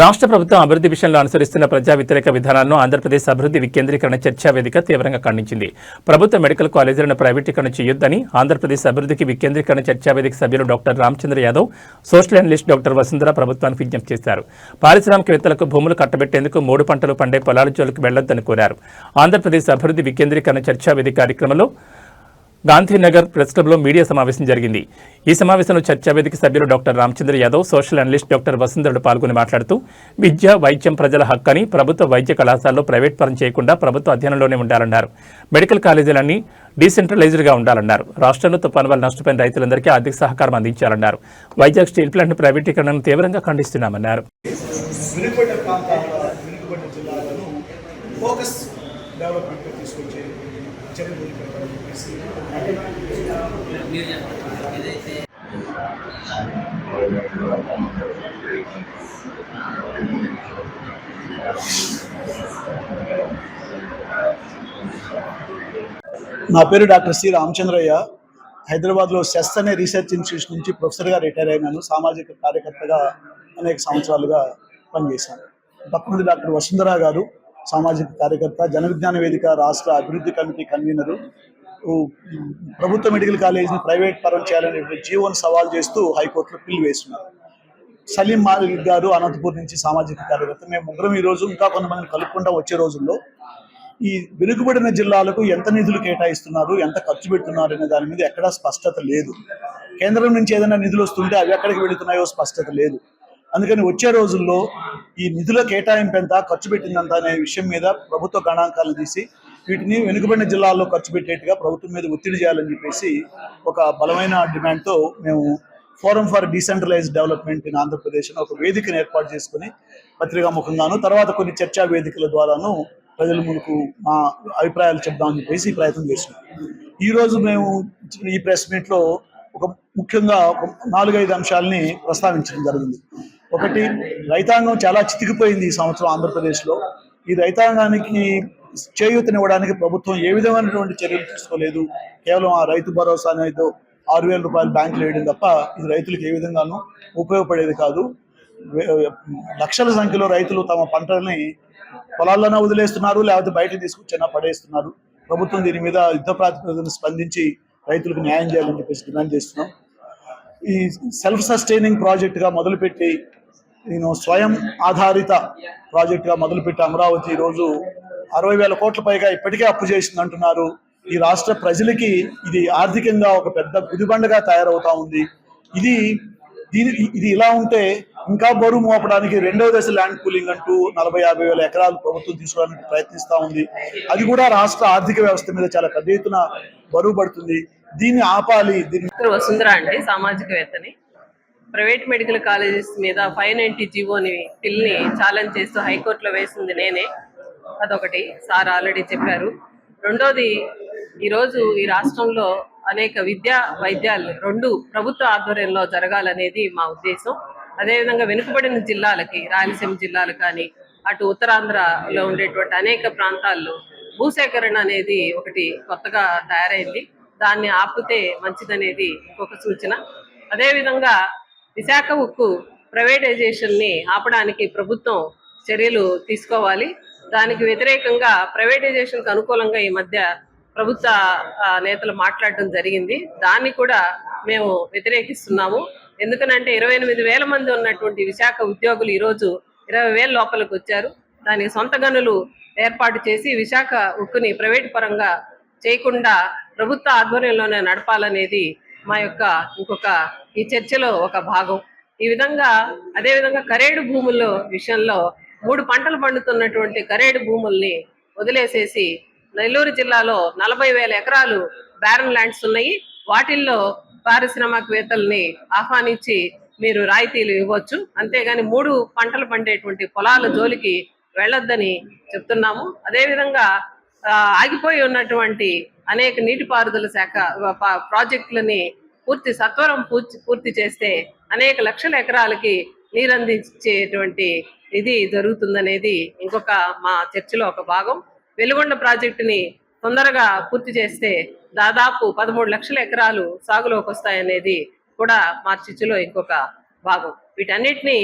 రాష్ట్ర ప్రభుత్వం అభివృద్ధి విషయంలో అనుసరిస్తున్న ప్రజా వ్యతిరేక విధానాలను ఆంధ్రప్రదేశ్ అభివృద్ధి వికేంద్రీకరణ చర్చా వేదిక తీవ్రంగా ఖండించింది. ప్రభుత్వ మెడికల్ కాలేజీలను ప్రైవేటీకరణ చేయొద్దని ఆంధ్రప్రదేశ్ అభివృద్ధికి వికేంద్రీకరణ చర్చా వేదిక సభ్యులు doctor Ramachandra Yadav social analyst doctor Vasundhara ప్రభుత్వానికి విజ్ఞప్తి చేశారు. పారిశ్రామికవేత్తలకు భూములు కట్టబెట్టేందుకు మూడు పంటలు పండే పొలాల జోలికి వెళ్ళొద్దని కోరారు. ఆంధ్రప్రదేశ్ అభివృద్ధి వికేంద్రీకరణ చర్చా వేదిక కార్యక్రమంలో గాంధీనగర్ ప్రెస్ క్లబ్లో మీడియా సమావేశం జరిగింది. ఈ సమావేశంలో చర్చావేదిక సభ్యులు doctor Ramachandra Yadav social analyst doctor వసుంధరుడు పాల్గొని మాట్లాడుతూ విద్య వైద్యం ప్రజల హక్కని ప్రభుత్వ వైద్య కళాశాలలో ప్రైవేట్ పరం చేయకుండా ప్రభుత్వ అధ్యయనంలోనే ఉండాలన్నారు. మెడికల్ కాలేజీలన్నీ డీసెంట్రలైజ్డ్గా ఉండాలన్నారు. రాష్ట్రంలో తుఫాను వల్ల నష్టపోయిన రైతులందరికీ ఆర్థిక సహకారం అందించాలన్నారు. వైజాగ్ స్టీల్ ప్లాంట్ ప్రైవేటీకరణను తీవ్రంగా ఖండిస్తున్నామన్నారు. ఫోకస్ డెవలప్మెంట్ తీసుకొచ్చే చర్యలు చేపట్టాలని చెప్పేసి నా పేరు డాక్టర్ సి రామచంద్రయ్య. హైదరాబాద్లో సెస్ అనే రీసెర్చ్ ఇన్స్టిట్యూట్ నుంచి ప్రొఫెసర్గా రిటైర్ అయినాను సామాజిక కార్యకర్తగా అనేక సంవత్సరాలుగా పనిచేశాను. పక్కనుంది డాక్టర్ వసుంధరా గారు. సామాజిక కార్యకర్త జన విజ్ఞాన వేదిక రాష్ట్ర అభివృద్ధి కమిటీ కన్వీనరు. ప్రభుత్వ మెడికల్ కాలేజీని ప్రైవేట్ పరం చేయాలనే జీవోను సవాల్ చేస్తూ హైకోర్టులో పిల్లు వేస్తున్నారు. సలీం మాలిక్ గారు అనంతపూర్ నుంచి సామాజిక కార్యకర్త. మేము ముగ్గురం ఈ రోజు ఇంకా కొంతమందిని కలుపుకుంటా వచ్చే రోజుల్లో ఈ వెనుకబడిన జిల్లాలకు ఎంత నిధులు కేటాయిస్తున్నారు ఎంత ఖర్చు పెడుతున్నారు అనే దాని మీద ఎక్కడా స్పష్టత లేదు. కేంద్రం నుంచి ఏదైనా నిధులు వస్తుంటే అవి ఎక్కడికి వెళుతున్నాయో స్పష్టత లేదు. అందుకని వచ్చే రోజుల్లో ఈ నిధుల కేటాయింపు ఎంత ఖర్చు పెట్టిందంత అనే విషయం మీద ప్రభుత్వ గణాంకాలు తీసి వీటిని వెనుకబడిన జిల్లాల్లో ఖర్చు పెట్టేట్టుగా ప్రభుత్వం మీద ఒత్తిడి చేయాలని చెప్పేసి ఒక బలమైన డిమాండ్తో మేము forum for decentralise development in Andhra Pradesh ఒక వేదికను ఏర్పాటు చేసుకుని పత్రికా ముఖంగాను తర్వాత కొన్ని చర్చా వేదికల ద్వారాను ప్రజల ముందుకు మా అభిప్రాయాలు చెప్దామని చెప్పేసి ప్రయత్నం చేస్తున్నాం. ఈ రోజు మేము ఈ ప్రెస్ మీట్లో ఒక ముఖ్యంగా ఒక నాలుగైదు అంశాలని ప్రస్తావించడం జరిగింది. ఒకటి రైతాంగం చాలా చితికిపోయింది ఈ సంవత్సరం ఆంధ్రప్రదేశ్లో. ఈ రైతాంగానికి చేయూతనివ్వడానికి ప్రభుత్వం ఏ విధమైనటువంటి చర్యలు తీసుకోలేదు. కేవలం ఆ రైతు భరోసా అనేది ఆరు వేల రూపాయలు బ్యాంకులు వేయడం తప్ప ఇది రైతులకు ఏ విధంగానూ ఉపయోగపడేది కాదు. లక్షల సంఖ్యలో రైతులు తమ పంటల్ని పొలాల్లోనే వదిలేస్తున్నారు లేకపోతే బయట తీసుకొచ్చినా పడేస్తున్నారు. ప్రభుత్వం దీని మీద యుద్ధ ప్రాతిపదికన స్పందించి రైతులకు న్యాయం చేయాలని చెప్పేసి డిమాండ్ చేస్తున్నాం. ఈ సెల్ఫ్ సస్టైనింగ్ ప్రాజెక్టుగా మొదలుపెట్టి నేను స్వయం ఆధారిత ప్రాజెక్టుగా మొదలుపెట్టి అమరావతి ఈరోజు రోజు అరవై వేల కోట్ల పైగా ఇప్పటికే అప్పు చేసింది అంటున్నారు. ఈ రాష్ట్ర ప్రజలకి ఇది ఆర్థికంగా ఒక పెద్ద గుదిబండగా తయారవుతా ఉంది. ఇది దీని ఇది ఇలా ఉంటే ఇంకా బరువు మోపడానికి రెండవ దశ ల్యాండ్ కూలింగ్ అంటూ నలభై యాభై వేల ఎకరాలు ప్రభుత్వం తీసుకోవడానికి ప్రయత్నిస్తూ ఉంది. అది కూడా రాష్ట్ర ఆర్థిక వ్యవస్థ మీద చాలా పెద్ద ఎత్తున బరువు పడుతుంది. దీన్ని ఆపాలి దీన్ని వసుంధర అండి సామాజికవేత్తని. ప్రైవేట్ మెడికల్ కాలేజెస్ మీద ఫైవ్ నైన్టీ జీవోని బిల్ని ఛాలెంజ్ చేస్తూ హైకోర్టులో వేసింది నేనే. అదొకటి. సార్ ఆల్రెడీ చెప్పారు. రెండోది ఈరోజు ఈ రాష్ట్రంలో అనేక విద్యా వైద్యాలు రెండు ప్రభుత్వ ఆధ్వర్యంలో జరగాలనేది మా ఉద్దేశం. అదేవిధంగా వెనుకబడిన జిల్లాలకి రాయలసీమ జిల్లాలు కానీ అటు ఉత్తరాంధ్రలో ఉండేటువంటి అనేక ప్రాంతాల్లో భూసేకరణ అనేది ఒకటి కొత్తగా తయారైంది. దాన్ని ఆపితే మంచిదనేది ఇంకొక సూచన. అదేవిధంగా విశాఖ ఉక్కు ప్రైవేటైజేషన్ని ఆపడానికి ప్రభుత్వం చర్యలు తీసుకోవాలి. దానికి వ్యతిరేకంగా ప్రైవేటైజేషన్కు అనుకూలంగా ఈ మధ్య ప్రభుత్వ నేతలు మాట్లాడడం జరిగింది. దాన్ని కూడా మేము వ్యతిరేకిస్తున్నాము. ఎందుకనంటే ఇరవై ఎనిమిది వేల మంది ఉన్నటువంటి విశాఖ ఉద్యోగులు ఈరోజు ఇరవై వేల లోపలికి వచ్చారు. దానికి సొంత గనులు ఏర్పాటు చేసి విశాఖ ఉక్కుని ప్రైవేట్ పరంగా చేయకుండా ప్రభుత్వ ఆధ్వర్యంలోనే నడపాలనేది మా యొక్క ఇంకొక ఈ చర్చలో ఒక భాగం. ఈ విధంగా అదే విధంగా కరేడు భూముల్లో విషయంలో మూడు పంటలు పండుతున్నటువంటి కరేడు భూముల్ని వదిలేసేసి నెల్లూరు జిల్లాలో నలభై వేల ఎకరాలు బ్యారన్ ల్యాండ్స్ ఉన్నాయి. వాటిల్లో పారిశ్రామికవేత్తల్ని ఆహ్వానించి మీరు రాయితీలు ఇవ్వచ్చు. అంతేగాని మూడు పంటలు పండేటువంటి పొలాల జోలికి వెళ్ళొద్దని చెప్తున్నాము. అదేవిధంగా ఆగిపోయి ఉన్నటువంటి అనేక నీటిపారుదల శాఖ ప్రాజెక్టులని పూర్తి సత్వరం పూర్తి పూర్తి చేస్తే అనేక లక్షల ఎకరాలకి నీరందించేటువంటి ఇది జరుగుతుందనేది ఇంకొక మా చర్చలో ఒక భాగం. వెలుగొండ ప్రాజెక్టుని తొందరగా పూర్తి చేస్తే దాదాపు పదమూడు లక్షల ఎకరాలు సాగులోకి వస్తాయనేది కూడా మా చర్చలో ఇంకొక భాగం. వీటన్నిటిని